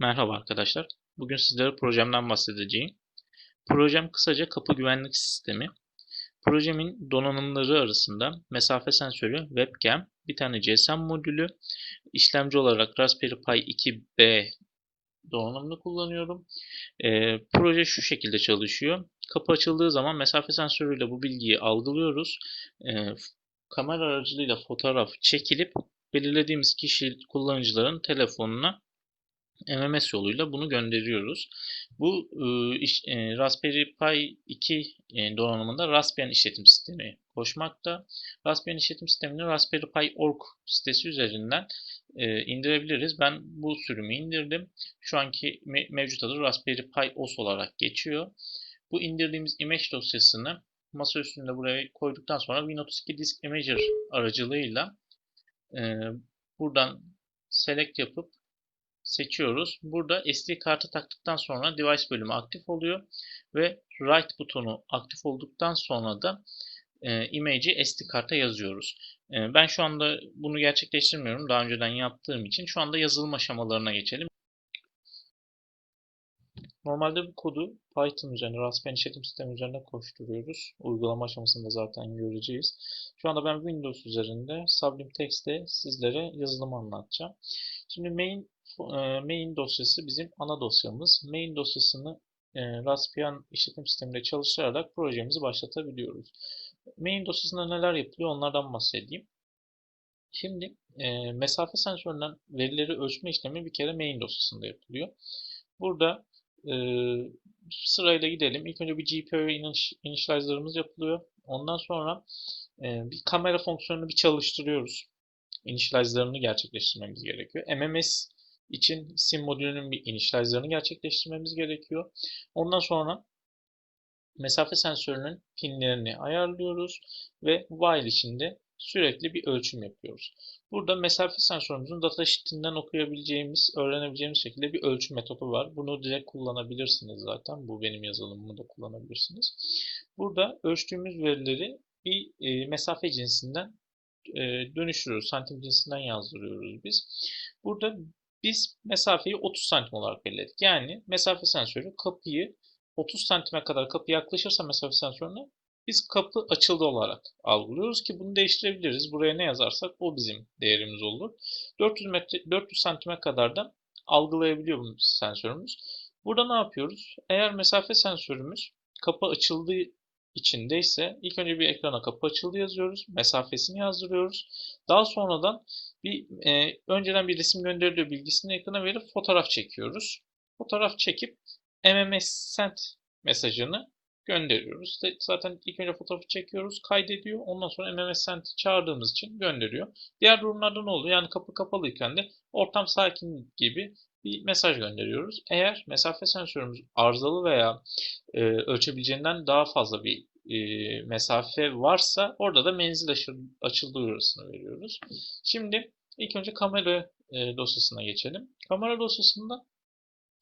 Merhaba arkadaşlar. Bugün sizlere projemden bahsedeceğim. Projem kısaca kapı güvenlik sistemi. Projemin donanımları arasında mesafe sensörü, webcam, bir tane GSM modülü, işlemci olarak Raspberry Pi 2B donanımını kullanıyorum. Ee, proje şu şekilde çalışıyor. Kapı açıldığı zaman mesafe sensörüyle bu bilgiyi algılıyoruz. Ee, kamera aracılığıyla fotoğraf çekilip belirlediğimiz kişi kullanıcıların telefonuna MMS yoluyla bunu gönderiyoruz. Bu e, iş, e, Raspberry Pi 2 e, donanımında Raspbian işletim sistemi koşmakta. Raspbian işletim sistemini Raspberry Pi Org sitesi üzerinden e, indirebiliriz. Ben bu sürümü indirdim. Şu anki me mevcut adı Raspberry Pi OS olarak geçiyor. Bu indirdiğimiz image dosyasını masa üstünde buraya koyduktan sonra Win32 Disk Imager aracılığıyla e, buradan select yapıp seçiyoruz. Burada SD kartı taktıktan sonra device bölümü aktif oluyor ve write butonu aktif olduktan sonra da e, image'i SD karta yazıyoruz. E, ben şu anda bunu gerçekleştirmiyorum. Daha önceden yaptığım için şu anda yazılım aşamalarına geçelim. Normalde bu kodu Python üzerine, Raspberry işletim sistemi üzerinde koşturuyoruz. Uygulama aşamasında zaten göreceğiz. Şu anda ben Windows üzerinde Sublime Text'te sizlere yazılımı anlatacağım. Şimdi main main dosyası bizim ana dosyamız. Main dosyasını e, Raspbian işletim sisteminde çalıştırarak projemizi başlatabiliyoruz. Main dosyasında neler yapılıyor onlardan bahsedeyim. Şimdi e, mesafe sensöründen verileri ölçme işlemi bir kere main dosyasında yapılıyor. Burada e, sırayla gidelim. İlk önce bir GPIO initializer'ımız yapılıyor. Ondan sonra e, bir kamera fonksiyonunu bir çalıştırıyoruz. Initializer'ını gerçekleştirmemiz gerekiyor. MMS için sim modülünün bir initializer'ını gerçekleştirmemiz gerekiyor. Ondan sonra mesafe sensörünün pinlerini ayarlıyoruz ve while içinde sürekli bir ölçüm yapıyoruz. Burada mesafe sensörümüzün datasheet'inden okuyabileceğimiz, öğrenebileceğimiz şekilde bir ölçüm metodu var. Bunu direkt kullanabilirsiniz zaten. Bu benim yazılımımı da kullanabilirsiniz. Burada ölçtüğümüz verileri bir e, mesafe cinsinden e, dönüştürüyoruz. Santim cinsinden yazdırıyoruz biz. Burada biz mesafeyi 30 santim olarak belirledik. Yani mesafe sensörü kapıyı 30 santime kadar kapı yaklaşırsa mesafe sensörüne biz kapı açıldı olarak algılıyoruz ki bunu değiştirebiliriz. Buraya ne yazarsak o bizim değerimiz olur. 400 metre 400 santime kadar da algılayabiliyor bu sensörümüz. Burada ne yapıyoruz? Eğer mesafe sensörümüz kapı açıldığı içindeyse ilk önce bir ekrana kapı açıldı yazıyoruz. Mesafesini yazdırıyoruz. Daha sonradan bir e, önceden bir resim gönderiliyor bilgisini ekrana verip fotoğraf çekiyoruz. Fotoğraf çekip MMS sent mesajını gönderiyoruz. Zaten ilk önce fotoğrafı çekiyoruz, kaydediyor. Ondan sonra MMS sent çağırdığımız için gönderiyor. Diğer durumlarda ne oluyor? Yani kapı kapalıyken de ortam sakin gibi bir mesaj gönderiyoruz. Eğer mesafe sensörümüz arızalı veya e, ölçebileceğinden daha fazla bir e, mesafe varsa orada da menzil açıldığı uyarısını veriyoruz. Şimdi ilk önce kamera e, dosyasına geçelim. Kamera dosyasında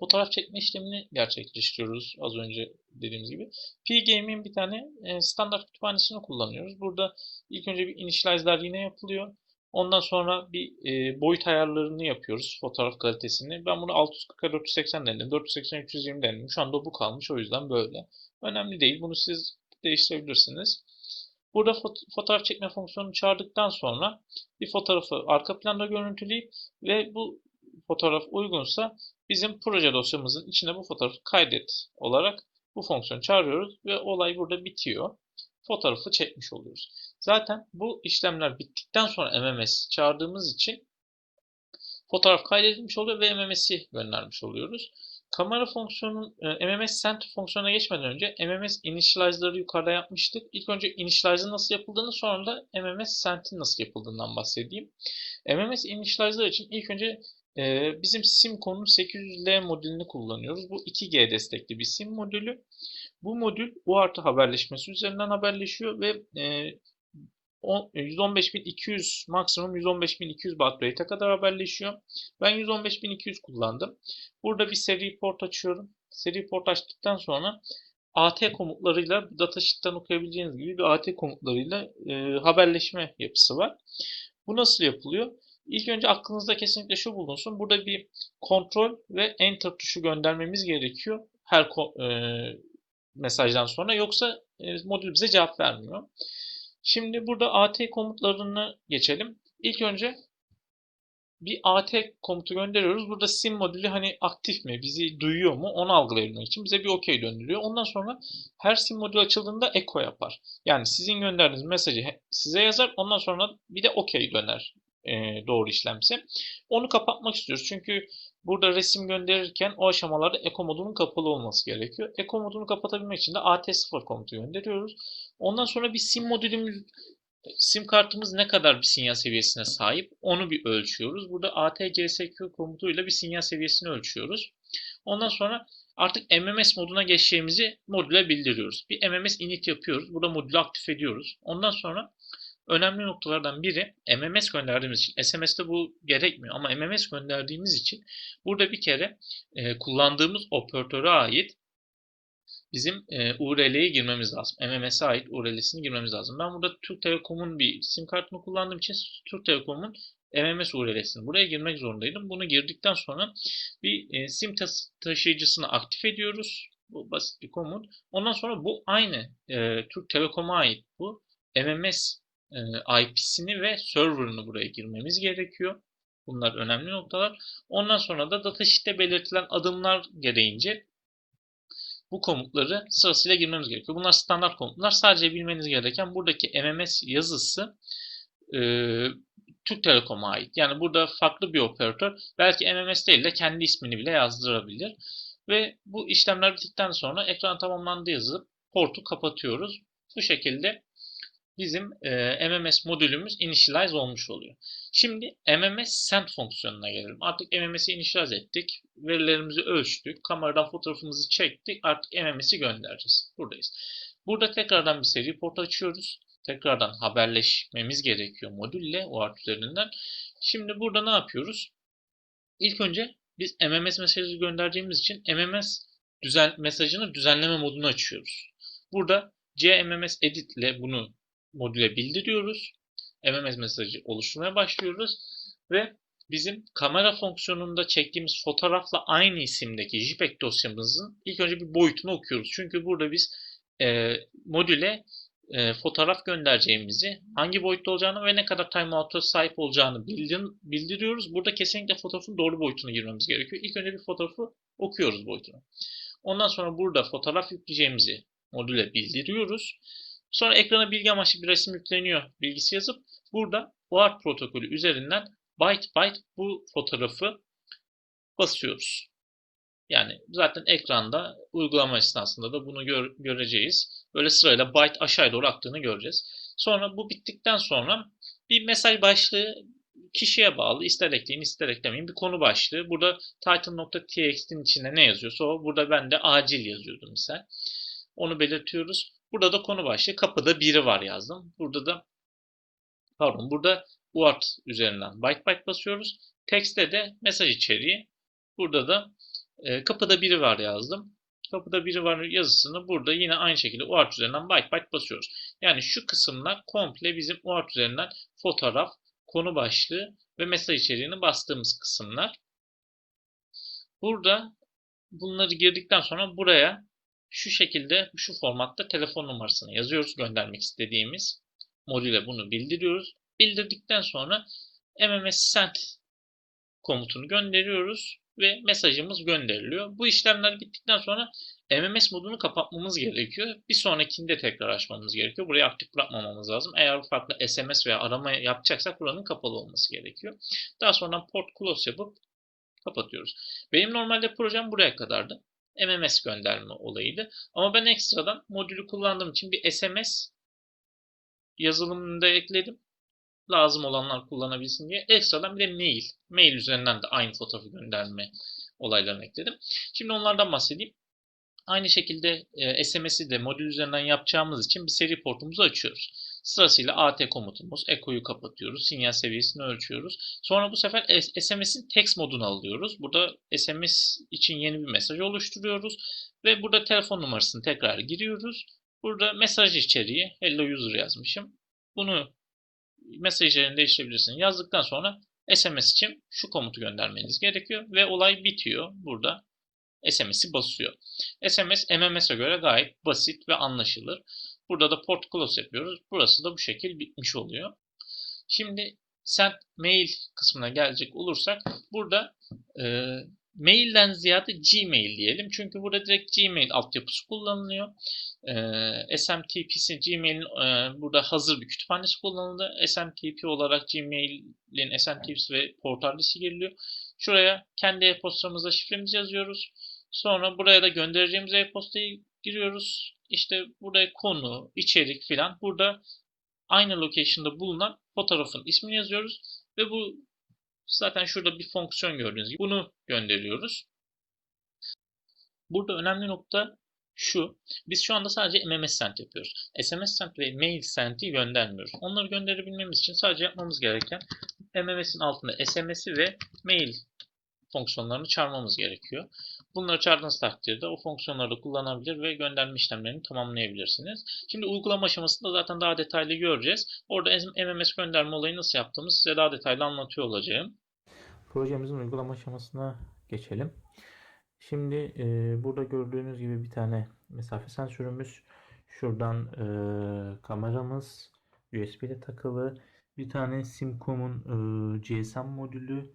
fotoğraf çekme işlemini gerçekleştiriyoruz az önce dediğimiz gibi. P-Game'in bir tane e, standart kütüphanesini kullanıyoruz. Burada ilk önce bir initialize'lar yine yapılıyor. Ondan sonra bir e, boyut ayarlarını yapıyoruz. Fotoğraf kalitesini. Ben bunu 640 480 denedim. 480 320 denedim. Şu anda bu kalmış. O yüzden böyle. Önemli değil. Bunu siz değiştirebilirsiniz. Burada fotoğraf çekme fonksiyonunu çağırdıktan sonra bir fotoğrafı arka planda görüntüleyip ve bu fotoğraf uygunsa bizim proje dosyamızın içine bu fotoğrafı kaydet olarak bu fonksiyonu çağırıyoruz ve olay burada bitiyor. Fotoğrafı çekmiş oluyoruz. Zaten bu işlemler bittikten sonra MMS çağırdığımız için fotoğraf kaydedilmiş oluyor ve MMS'i göndermiş oluyoruz. Kamera fonksiyonun e, MMS send fonksiyonuna geçmeden önce MMS initialize'ları yukarıda yapmıştık. İlk önce initialize'ın nasıl yapıldığını sonra da MMS send'in nasıl yapıldığından bahsedeyim. MMS initializer için ilk önce e, bizim sim konu 800L modelini kullanıyoruz. Bu 2G destekli bir sim modülü. Bu modül UART haberleşmesi üzerinden haberleşiyor ve e, 115.200 maksimum 115.200 baht rate'e kadar haberleşiyor. Ben 115.200 kullandım. Burada bir seri port açıyorum. Seri port açtıktan sonra AT komutlarıyla datasheet'ten okuyabileceğiniz gibi bir AT komutlarıyla e, haberleşme yapısı var. Bu nasıl yapılıyor? İlk önce aklınızda kesinlikle şu bulunsun. Burada bir kontrol ve enter tuşu göndermemiz gerekiyor. Her e, mesajdan sonra yoksa e, modül bize cevap vermiyor. Şimdi burada AT komutlarını geçelim. İlk önce bir AT komutu gönderiyoruz. Burada sim modülü hani aktif mi, bizi duyuyor mu onu algılayabilmek için bize bir OK döndürüyor. Ondan sonra her sim modülü açıldığında echo yapar. Yani sizin gönderdiğiniz mesajı size yazar. Ondan sonra bir de OK döner e, doğru işlemse. Onu kapatmak istiyoruz. Çünkü burada resim gönderirken o aşamalarda echo modunun kapalı olması gerekiyor. Echo modunu kapatabilmek için de AT0 komutu gönderiyoruz. Ondan sonra bir sim modülümüz sim kartımız ne kadar bir sinyal seviyesine sahip onu bir ölçüyoruz. Burada ATCSQ komutuyla bir sinyal seviyesini ölçüyoruz. Ondan sonra artık MMS moduna geçeceğimizi modüle bildiriyoruz. Bir MMS init yapıyoruz. Burada modülü aktif ediyoruz. Ondan sonra önemli noktalardan biri MMS gönderdiğimiz için SMS'te bu gerekmiyor ama MMS gönderdiğimiz için burada bir kere e, kullandığımız operatöre ait bizim e, URL'ye girmemiz lazım. MMS'e ait URL'sini girmemiz lazım. Ben burada Türk Telekom'un bir sim kartını kullandığım için Türk Telekom'un MMS URL'sini buraya girmek zorundaydım. Bunu girdikten sonra bir e, sim taşıyıcısını aktif ediyoruz. Bu basit bir komut. Ondan sonra bu aynı e, Türk Telekom'a ait bu MMS e, IP'sini ve server'ını buraya girmemiz gerekiyor. Bunlar önemli noktalar. Ondan sonra da datasheet'te belirtilen adımlar gereğince bu komutları sırasıyla girmemiz gerekiyor. Bunlar standart komutlar. Sadece bilmeniz gereken buradaki MMS yazısı e, Türk Telekom'a ait. Yani burada farklı bir operatör belki MMS değil de kendi ismini bile yazdırabilir. Ve bu işlemler bittikten sonra ekran tamamlandı yazıp portu kapatıyoruz. Bu şekilde bizim e, MMS modülümüz initialize olmuş oluyor. Şimdi MMS send fonksiyonuna gelelim. Artık MMS'i initialize ettik. Verilerimizi ölçtük. Kameradan fotoğrafımızı çektik. Artık MMS'i göndereceğiz. Buradayız. Burada tekrardan bir seri port açıyoruz. Tekrardan haberleşmemiz gerekiyor modülle OAuth üzerinden. Şimdi burada ne yapıyoruz? İlk önce biz MMS mesajı göndereceğimiz için MMS düzen, mesajını düzenleme modunu açıyoruz. Burada CMMS edit ile bunu modüle bildiriyoruz. MMS mesajı oluşturmaya başlıyoruz ve bizim kamera fonksiyonunda çektiğimiz fotoğrafla aynı isimdeki JPEG dosyamızın ilk önce bir boyutunu okuyoruz. Çünkü burada biz e, modüle e, fotoğraf göndereceğimizi, hangi boyutta olacağını ve ne kadar timeout'a sahip olacağını bildir- bildiriyoruz. Burada kesinlikle fotoğrafın doğru boyutunu girmemiz gerekiyor. İlk önce bir fotoğrafı okuyoruz boyutunu. Ondan sonra burada fotoğraf yükleyeceğimizi modüle bildiriyoruz. Sonra ekrana bilgi amaçlı bir resim yükleniyor bilgisi yazıp burada OAuth protokolü üzerinden byte byte bu fotoğrafı basıyoruz. Yani zaten ekranda uygulama esnasında da bunu gör- göreceğiz. Böyle sırayla byte aşağıya doğru aktığını göreceğiz. Sonra bu bittikten sonra bir mesaj başlığı kişiye bağlı. ister ekleyin ister eklemeyin bir konu başlığı. Burada title.txt'in içinde ne yazıyorsa o. Burada ben de acil yazıyordum misal. Onu belirtiyoruz. Burada da konu başlığı kapıda biri var yazdım. Burada da pardon burada UART üzerinden byte byte basıyoruz. Tekste de mesaj içeriği. Burada da e, kapıda biri var yazdım. Kapıda biri var yazısını burada yine aynı şekilde UART üzerinden byte byte basıyoruz. Yani şu kısımlar komple bizim UART üzerinden fotoğraf, konu başlığı ve mesaj içeriğini bastığımız kısımlar. Burada bunları girdikten sonra buraya şu şekilde şu formatta telefon numarasını yazıyoruz göndermek istediğimiz modüle bunu bildiriyoruz. Bildirdikten sonra MMS send komutunu gönderiyoruz ve mesajımız gönderiliyor. Bu işlemler bittikten sonra MMS modunu kapatmamız gerekiyor. Bir sonrakinde tekrar açmamız gerekiyor. Burayı aktif bırakmamamız lazım. Eğer farklı SMS veya arama yapacaksak buranın kapalı olması gerekiyor. Daha sonra port close yapıp kapatıyoruz. Benim normalde projem buraya kadardı. MMS gönderme olayıydı. Ama ben ekstradan modülü kullandığım için bir SMS yazılımını da ekledim. Lazım olanlar kullanabilsin diye. Ekstradan bir de mail. Mail üzerinden de aynı fotoğrafı gönderme olaylarını ekledim. Şimdi onlardan bahsedeyim. Aynı şekilde e, SMS'i de modül üzerinden yapacağımız için bir seri portumuzu açıyoruz. Sırasıyla AT komutumuz, echo'yu kapatıyoruz, sinyal seviyesini ölçüyoruz. Sonra bu sefer SMS'in text modunu alıyoruz. Burada SMS için yeni bir mesaj oluşturuyoruz ve burada telefon numarasını tekrar giriyoruz. Burada mesaj içeriği hello user yazmışım. Bunu mesaj içeriğini değiştirebilirsin. Yazdıktan sonra SMS için şu komutu göndermeniz gerekiyor ve olay bitiyor. Burada SMS'i basıyor. SMS MMS'e göre gayet basit ve anlaşılır. Burada da port close yapıyoruz. Burası da bu şekil bitmiş oluyor. Şimdi send mail kısmına gelecek olursak burada e, mailden ziyade Gmail diyelim. Çünkü burada direkt Gmail altyapısı kullanılıyor. E, SMTP'si Gmail'in e, burada hazır bir kütüphanesi kullanıldı. SMTP olarak Gmail'in SMTP'si ve port adresi giriliyor. Şuraya kendi e-postamıza şifremizi yazıyoruz. Sonra buraya da göndereceğimiz e-postayı giriyoruz. İşte buraya konu, içerik filan. Burada aynı location'da bulunan fotoğrafın ismini yazıyoruz ve bu zaten şurada bir fonksiyon gördüğünüz gibi bunu gönderiyoruz. Burada önemli nokta şu. Biz şu anda sadece MMS send yapıyoruz. SMS send ve mail send'i göndermiyoruz. Onları gönderebilmemiz için sadece yapmamız gereken MMS'in altında SMS'i ve mail fonksiyonlarını çağırmamız gerekiyor. Bunları çağırdığınız takdirde o fonksiyonları kullanabilir ve gönderme işlemlerini tamamlayabilirsiniz. Şimdi uygulama aşamasında zaten daha detaylı göreceğiz. Orada MMS gönderme olayı nasıl yaptığımız size daha detaylı anlatıyor olacağım. Projemizin uygulama aşamasına geçelim. Şimdi e, burada gördüğünüz gibi bir tane mesafe sensörümüz. Şuradan e, kameramız USB ile takılı. Bir tane Simcom'un e, GSM modülü.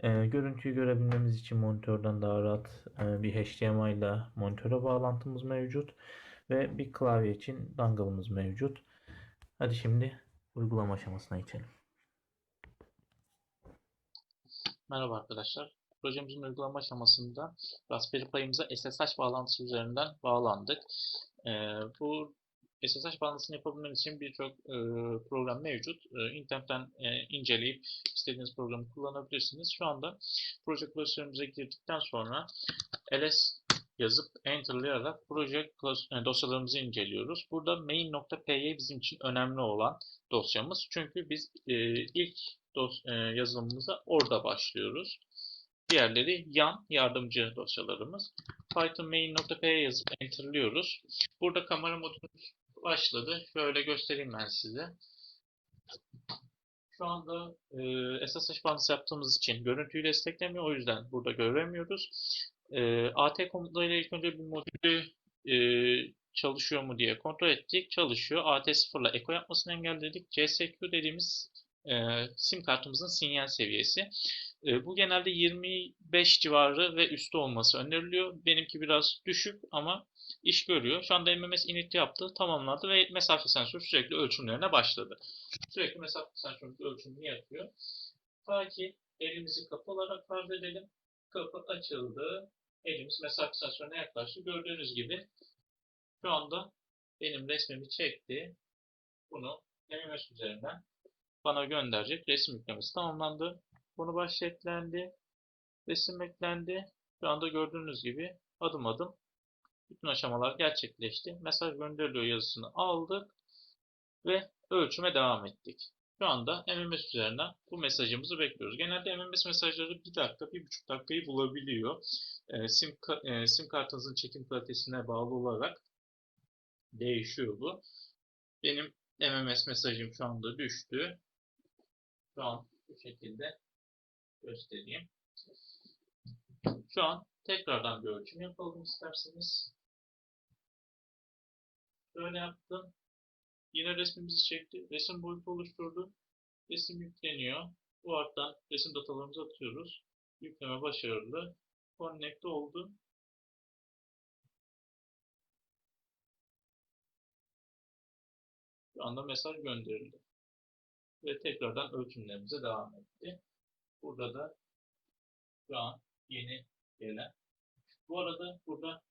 E, görüntüyü görebilmemiz için monitörden daha rahat e, bir HDMI ile monitöre bağlantımız mevcut. Ve bir klavye için dongle'ımız mevcut. Hadi şimdi uygulama aşamasına geçelim. Merhaba arkadaşlar. Projemizin uygulama aşamasında Raspberry Pi'mize SSH bağlantısı üzerinden bağlandık. Ee, bu SSH bağlantısını yapabilmeniz için birçok e, program mevcut. E, internetten e, inceleyip istediğiniz programı kullanabilirsiniz. Şu anda proje klasörümüze girdikten sonra ls yazıp enterlayarak proje e, dosyalarımızı inceliyoruz. Burada main.py bizim için önemli olan dosyamız. Çünkü biz e, ilk dos e, yazılımımıza orada başlıyoruz. Diğerleri yan yardımcı dosyalarımız. Python main.py yazıp enterlıyoruz. Burada kamera modumuz başladı. Şöyle göstereyim ben size. Şu anda e, SSH bağlantısı yaptığımız için görüntüyü desteklemiyor. O yüzden burada göremiyoruz. E, AT komutlarıyla ilk önce bir modülü e, çalışıyor mu diye kontrol ettik. Çalışıyor. AT0 ile eko yapmasını engelledik. CSQ dediğimiz e, sim kartımızın sinyal seviyesi. E, bu genelde 25 civarı ve üstü olması öneriliyor. Benimki biraz düşük ama iş görüyor. Şu anda MMS init yaptı, tamamladı ve mesafe sensörü sürekli ölçümlerine başladı. Sürekli mesafe sensörü ölçümünü yapıyor. Ta ki elimizi kapı olarak farz edelim. Kapı açıldı. Elimiz mesafe sensörüne yaklaştı. Gördüğünüz gibi şu anda benim resmimi çekti. Bunu MMS üzerinden bana gönderecek. Resim yüklemesi tamamlandı. Konu başlığı eklendi. Resim eklendi. Şu anda gördüğünüz gibi adım adım bütün aşamalar gerçekleşti. Mesaj gönderiliyor yazısını aldık ve ölçüme devam ettik. Şu anda MMS üzerinden bu mesajımızı bekliyoruz. Genelde MMS mesajları bir dakika, bir buçuk dakikayı bulabiliyor. E, sim, e, sim kartınızın çekim kalitesine bağlı olarak değişiyor bu. Benim MMS mesajım şu anda düştü. Şu an bu şekilde göstereyim. Şu an tekrardan bir ölçüm yapalım isterseniz. Böyle yaptım. Yine resmimizi çekti. Resim boyutu oluşturdu. Resim yükleniyor. Bu arttan resim datalarımızı atıyoruz. Yükleme başarılı. Connect oldu. Şu anda mesaj gönderildi. Ve tekrardan ölçümlerimize devam etti. Burada da şu an yeni gelen. Bu arada burada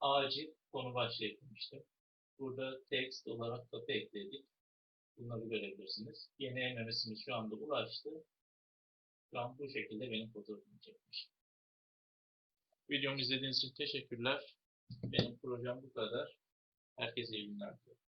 acil konu başlığı eklemiştim. Burada text olarak da ekledik. Bunları görebilirsiniz. Yeni MMS'imiz şu anda ulaştı. Şu an bu şekilde benim fotoğrafımı çekmiş. Videomu izlediğiniz için teşekkürler. Benim projem bu kadar. Herkese iyi günler diliyorum.